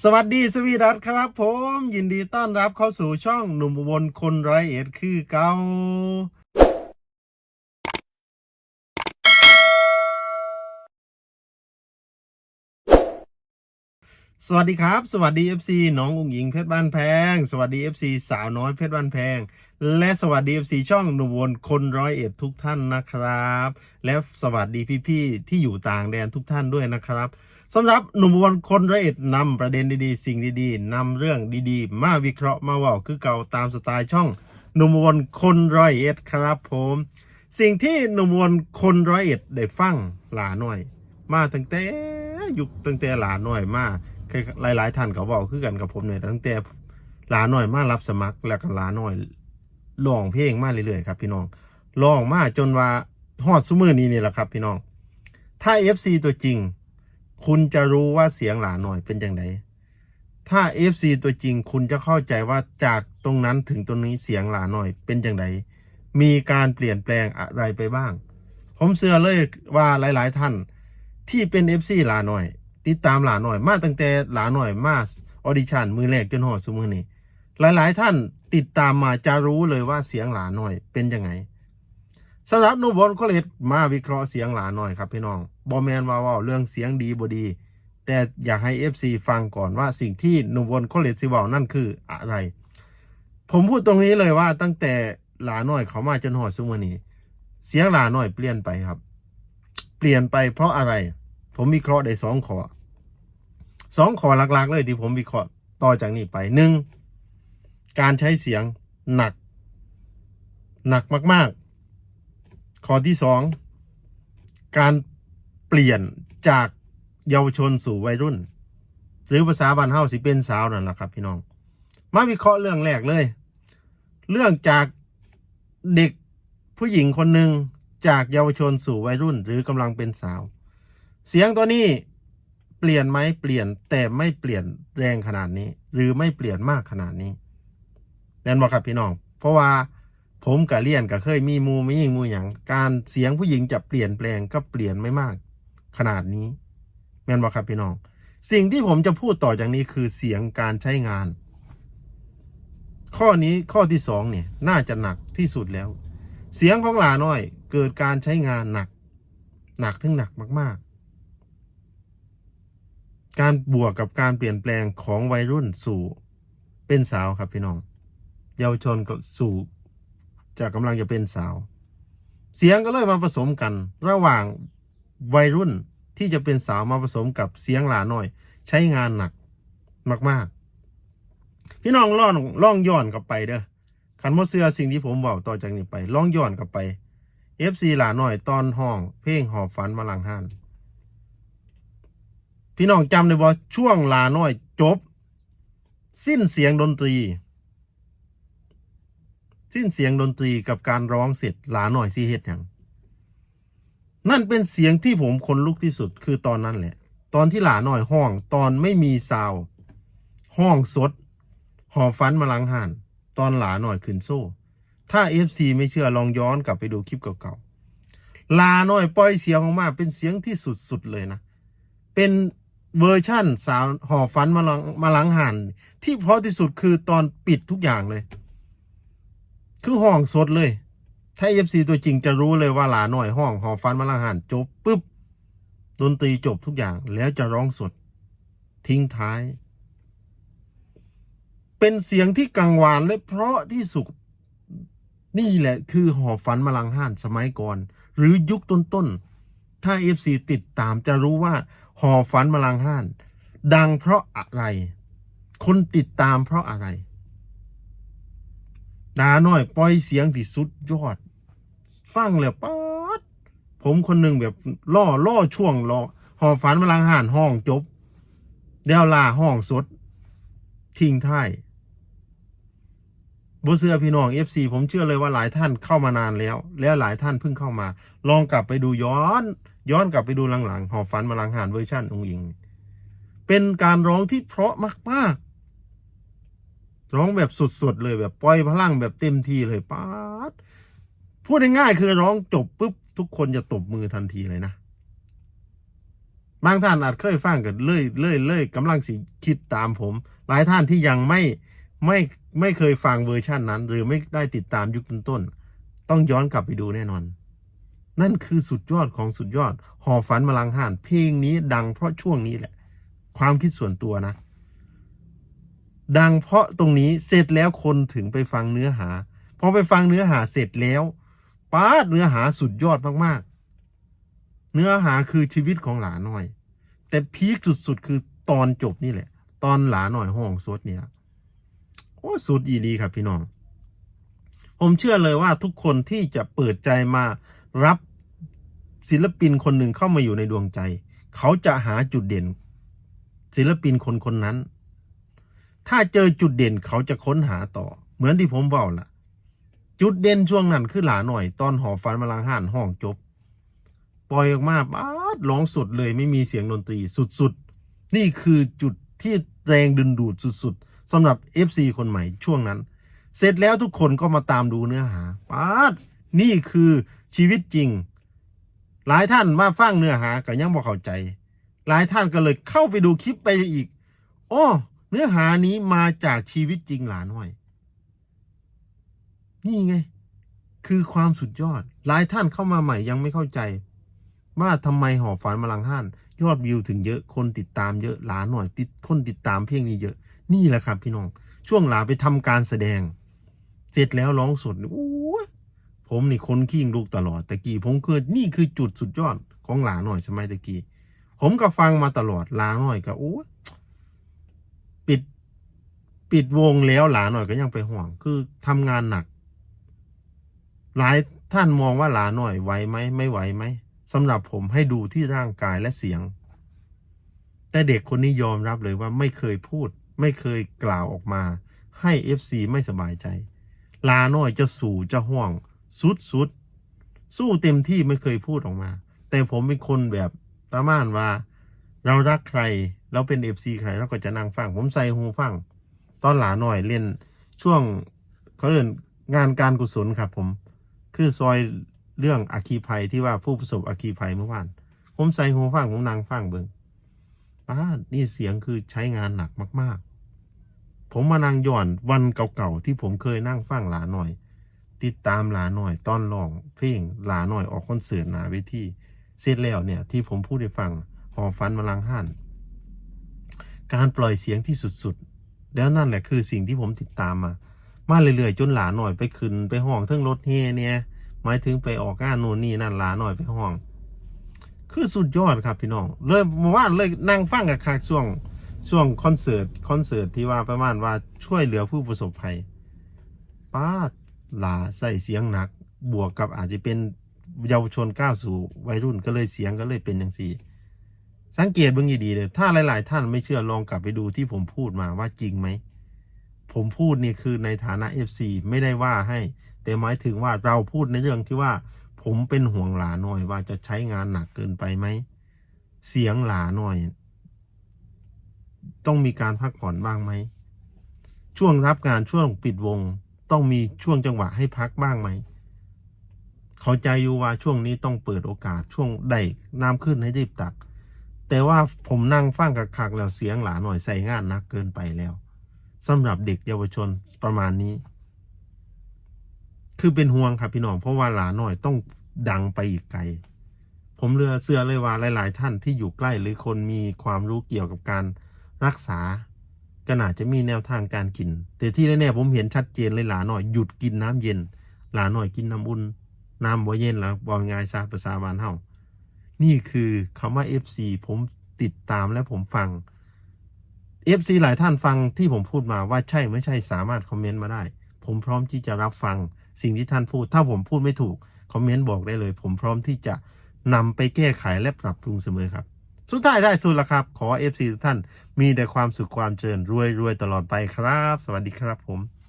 สวัสดีสวีดัสครับ ผมยินดีต้อนรับเข้าสู่ช่องหนุ่มอุบนคนร้อยเอ็ดคือเก่า สวัสดีครับ สวัสดี FC น้องอุ้งหญิงเพชรบ้านแพง สวัสดี FC สาวน้อยเพชรบ้านแพง และสวัสดี FC ช่องหนุ่มอุบนคนร้อยเอ็ดทุกท่านนะครับ และสวัสดีพี่ๆที่อยู่ต่างแดนทุกท่านด้วยนะครับสำหรับหนุ่มวนคนร้อยเอ็ดนำประเด็นดีๆ สิ่งดีๆนำเรื่องดีๆ มาวิเคราะห์มาว่าคือเก่าตามสไตล์ช่องหนุ่มวนคนร้อยเอ็ดครับผม สิ่งที่หนุ่มวนคนร้อยเอ็ดได้ฟังหลาหน่อย มาตั้งแต่ยุคตั้งแต่หลาหน่อยมา หลายๆท่านก็บอกคือกันกับผมเนี่ยตั้งแต่หลาหน่อยมารับสมัครแล้วก็หลาหน่อยร้องเพลงมาเรื่อยๆครับพี่น้องร้องมาจนว่าฮอดซุมือนี้นี่แหละครับ พี่น้อง ถ้า FC ตัวจริง คุณจะรู้ว่าเสียงหลาหน่อยเป็นอย่างไรถ้า FC ตัวจริงคุณจะเข้าใจว่าจากตรงนั้นถึงตรงนี้เสียงหลาหน่อยเป็นอย่างไรมีการเปลี่ยนแปลงอะไรไปบ้าง ผมเชื่อเลยว่าหลาย ๆ ท่านที่เป็น FC หลาหน่อย ติดตามหลาหน่อยมาตั้งแต่หลาหน่อยมาออดิชันมือแรกจนหอดสมือนี้หลาย ๆ ท่านติดตามมาจะรู้เลยว่าเสียงหลาหน่อยเป็นยังไงสำหรับหนูบอลก็เลยมาวิเคราะห์เสียงหลาหน่อยครับพี่น้องบอแมนว่าว่าเรื่องเสียงดีบดี แต่อยากให้ FC ฟังก่อนว่าสิ่งที่นูบอลก็เลยสิเว่านั่นคืออะไร ผมพูดตรงนี้เลยว่าตั้งแต่หลาหน่อยเขามาจนหอดซุมอนี้เสียงหลาหน่อยเปลี่ยนไปครับ เปลี่ยนไปเพราะอะไร ผมวิเคราะห์ได้สองข้อสองข้อหลักๆ เลยที่ผมวิเคราะห์ต่อจากนี้ไปหนึ่งการใช้เสียงหนัก หนักมาก ๆ ข้อที่สองการเปลี่ยนจากเยาวชนสู่วัยรุ่น หรือภาษาบ้านเฮาสิเป็นสาวนั่นแหละครับ พี่น้อง มาวิเคราะห์เรื่องแรกเลย เรื่องจากเด็กผู้หญิงคนหนึ่งจากเยาวชนสู่วัยรุ่น หรือกำลังเป็นสาว เสียงตัวนี้เปลี่ยนไหมเปลี่ยนแต่ไม่เปลี่ยนแรงขนาดนี้ หรือไม่เปลี่ยนมากขนาดนี้แน่นบ่ครับพี่น้อง เพราะว่าผมกับเลียนก็เคยมีมูไม่ยิงมูอย่างการเสียงผู้หญิงจะเปลี่ยนแปลงก็เปลี่ยนไม่มาก ขนาดนี้แม่นบ่ครับพี่น้อง สิ่งที่ผมจะพูดต่อจากนี้คือเสียงการใช้งาน ข้อนี้ข้อที่สองเนี่ยน่าจะหนักที่สุดแล้ว เสียงของหลาน้อย เกิดการใช้งานหนัก หนักถึงหนักมากๆ การบวกกับการเปลี่ยนแปลงของวัยรุ่นสู่เป็นสาวครับพี่น้อง เยาวชนกับสู่จะกำลังจะเป็นสาว เสียงก็เลยมาผสมกัน ระหว่างวัยรุ่นที่จะเป็นสาวมาผสมกับเสียงหลาน้อย ใช้งานหนักมาก ๆ พี่น้องล่องล่องย้อนกลับไปเด้อขันโมเสือสิ่งที่ผมบอกต่อจากนี้ไป ล่องย้อนกลับไป FC หลาน้อยตอนห้อง เพลงหอบฝันมาลังห้าน พี่น้องจำได้บ่ช่วงลาน้อยจบ สิ้นเสียงดนตรี สิ้นเสียงดนตรีกับการร้องเสร็จลาหน่อยซีเฮ็ดอย่างนั่นเป็นเสียงที่ผมคนลุกที่สุดคือตอนนั้นแหละ ตอนที่หลาหน่อยห้อง ตอนไม่มีซาวห้องสด หอฟันมาลังห่านตอนหลาหน่อยขึ้นโซ่ ถ้า FC ไม่เชื่อลองย้อนกลับไปดูคลิปเก่าๆลาหน่อยปล่อยเสียงออกมาเป็นเสียงที่สุดๆเลยนะ เป็น เวอร์ชั่นสาวห่อฟันมาลังมาลังห่านที่เพราะที่สุดคือตอนปิดทุกอย่างเลย คือห้องสดเลย ถ้าเอฟซีตัวจริงจะรู้เลยว่าหลาหน่อยห้องห่อฟันมาละหันจบปุ๊บดนตรีจบทุกอย่างแล้วจะร้องสด ทิ้งท้าย เป็นเสียงที่กังวานและเพราะที่สุดนี่แหละคือหอฟันมาลังห่านสมัยก่อน หรือยุคต้นๆ ถ้าเอฟซีติดตามจะรู้ว่าหอฟันมลังห่าน ดังเพราะอะไร คนติดตามเพราะอะไรดาหน่อยปล่อยเสียงที่สุดยอด ฟังแล้วป๊ดผมคนหนึ่งแบบล่อล่อช่วงล่อหอฝันมลังห่านห้องจบเดวลาห้องสด ทิ้งท้ายบเสือพี่น้องเอฟซีผมเชื่อเลยว่าหลายท่านเข้ามานานแล้ว แล้วหลายท่านเพิ่งเข้ามา ลองกลับไปดูย้อน ย้อนกลับไปดูหลังๆหอฝันมาลังหานเวอร์ชันองค์หญิง เป็นการร้องที่เพราะมากๆ ร้องแบบสุดๆเลยแบบปล่อยพลังแบบเต็มที่เลยป๊าดพูดง่ายๆคือร้องจบปุ๊บทุกคนจะตบมือทันทีเลยนะบางท่านอาจเคยฟังกันเลยเลยเลยกำลังสิคิดตามผม หลายท่านที่ยังไม่ไม่ไม่เคยฟังเวอร์ชันนั้น หรือไม่ได้ติดตามยุคต้นๆต้องย้อนกลับไปดูแน่นอน นั่นคือสุดยอดของสุดยอด หอฝันมาลังห่าน เพลงนี้ดังเพราะช่วงนี้แหละ ความคิดส่วนตัวนะ ดังเพราะตรงนี้เสร็จแล้วคนถึงไปฟังเนื้อหา พอไปฟังเนื้อหาเสร็จแล้วป้าเนื้อหาสุดยอดมากๆ เนื้อหาคือชีวิตของหลาหน่อย แต่พีคสุดๆ คือตอนจบนี่แหละ ตอนหลาหน่อยห้องสดเนี่ยโอ้สุดอีดีครับพี่น้อง ผมเชื่อเลยว่าทุกคนที่จะเปิดใจมา รับศิลปินคนหนึ่งเข้ามาอยู่ในดวงใจ เขาจะหาจุดเด่น ศิลปินคนคนนั้น ถ้าเจอจุดเด่นเขาจะค้นหาต่อ เหมือนที่ผมบอกล่ะ จุดเด่นช่วงนั้นคือหลาหน่อย ตอนหอฟันมาลังห่านห้องจบ ปล่อยออกมาป๊าดร้องสดเลยไม่มีเสียงดนตรีสุดๆ นี่คือจุดที่แรงดึงดูดสุดๆสำหรับ FC คนใหม่ช่วงนั้น เสร็จแล้วทุกคนก็มาตามดูเนื้อหาป๊าด นี่คือชีวิตจริง หลายท่านมาฟังเนื้อหาก็ยังบ่เข้าใจ หลายท่านก็เลยเข้าไปดูคลิปไปอีกอ้อเนื้อหานี้มาจากชีวิตจริงหลานห้อย นี่ไง คือความสุดยอด หลายท่านเข้ามาใหม่ยังไม่เข้าใจ ว่าทำไมหอฝันมาลังห้าน ยอดวิวถึงเยอะคนติดตามเยอะหลานหน่อยติดคนติดตามเพลงนี้เยอะ นี่แหละครับพี่น้อง ช่วงหลาไปทำการแสดง เสร็จแล้วร้องสดอ้ ผมนี่คนขี้งลูกตลอดแตะกี้ผมคือนี่คือจุดสุดยอดของหลาหน่อยสมัยตะกี้ผมก็ฟังมาตลอดหลาหน่อยก็โอ้ปิดปิดวงแล้วหลาหน่อยก็ยังไปห่วง คือทำงานหนัก หลายท่านมองว่าหลาหน่อยไหวไหมไม่ไหวไหมสำหรับผมให้ดูที่ร่างกายและเสียง แต่เด็กคนนี้ยอมรับเลยว่าไม่เคยพูด ไม่เคยกล่าวออกมา ให้ FC ไม่สบายใจลาหน่อยจะสู่จะห่วง สุดสุดสู้เต็มที่ไม่เคยพูดออกมา แต่ผมเป็นคนแบบประมาณว่า เรารักใครเราเป็น FC ใครเราก็จะนั่งฟัง ผมใส่หูฟัง ตอนหลาหน่อยเล่นช่วงเขาเรียนงานการกุศลครับ ผม คือซอยเรื่องอัคคีภัยที่ว่าผู้ประสบอัคคีภัยเมื่อวาน ผมใส่หูฟังผมนั่งฟังเบิงป้านี่เสียงคือใช้งานหนักมาก ๆ ผมมานั่งย้อนวันเก่าๆที่ผมเคยนั่งฟังหลาหน่อย ติดตามหลาหน่อยตอนรอง เพลงหลาหน่อยออกคอนเสิร์ตหนาเวทีเสร็จแล้วเนี่ยที่ผมพูดให้ฟังหอฟันมาลังห่านการปล่อยเสียงที่สุดๆ แล้วนั่นแหละคือสิ่งที่ผมติดตามมา มาเรื่อยๆ จนหลาหน่อยไปขึ้นไปห้องเทิงรถเฮเนี่ยหมายถึงไปออกงานโน่นนี่นั่นหลาหน่อยไปห้อง คือสุดยอดครับพี่น้องเลยเมื่อวานเลยนั่งฟังกับคาช่วงช่วงคอนเสิร์ตคอนเสิร์ตที่ว่าประมาณว่าช่วยเหลือผู้ประสบภัยป้า ลาใส่เสียงหนัก บวกกับอาจจะเป็นเยาวชนก้าวสู่วัยรุ่นก็เลยเสียงก็เลยเป็นอย่างสี่ สังเกตเบื้องดีๆเลย ถ้าหลาย ๆ ท่านไม่เชื่อลองกลับไปดูที่ผมพูดมาว่าจริงไหม ผมพูดนี่คือในฐานะ FC ไม่ได้ว่าให้ แต่หมายถึงว่าเราพูดในเรื่องที่ว่า ผมเป็นห่วงหลาหน่อยว่าจะใช้งานหนักเกินไปไหมเสียงหลาหน่อย ต้องมีการพักผ่อนบ้างไหมช่วงรับงานช่วงปิดวง ต้องมีช่วงจังหวะให้พักบ้างไหม เข้าใจอยู่ว่าช่วงนี้ต้องเปิดโอกาสช่วงได้น้ำขึ้นให้รีบตัก แต่ว่าผมนั่งฟังกับคักๆแล้วเสียงหลาหน่อยใส่งานหนักเกินไปแล้วสำหรับเด็กเยาวชนประมาณนี้ คือเป็นห่วงครับพี่น้องเพราะว่าหลาหน่อยต้องดังไปอีกไกล ผมเรือเสื้อเลยว่าหลาย ๆ ท่านที่อยู่ใกล้หรือคนมีความรู้เกี่ยวกับการรักษา ก็น่าจะมีแนวทางการกิน แต่ที่แน่ๆผมเห็นชัดเจนเลยหลาหน่อยหยุดกินน้ำเย็น หลาหน่อยกินน้ำอุ่นน้ำบ่เย็นแล้วบอกง่ายซาภาษาบานเฮานี่คือคำว่า FC ผมติดตามและผมฟัง FC หลายท่านฟังที่ผมพูดมาว่าใช่ไม่ใช่สามารถคอมเมนต์มาได้ ผมพร้อมที่จะรับฟังสิ่งที่ท่านพูด ถ้าผมพูดไม่ถูกคอมเมนต์บอกได้เลย ผมพร้อมที่จะนำไปแก้ไขและปรับปรุงเสมอครับ สุดท้ายได้สุดละครับ ขอ FC ทุกท่านมีแต่ความสุขความเจริญรวยรวยตลอดไปครับ สวัสดีครับผม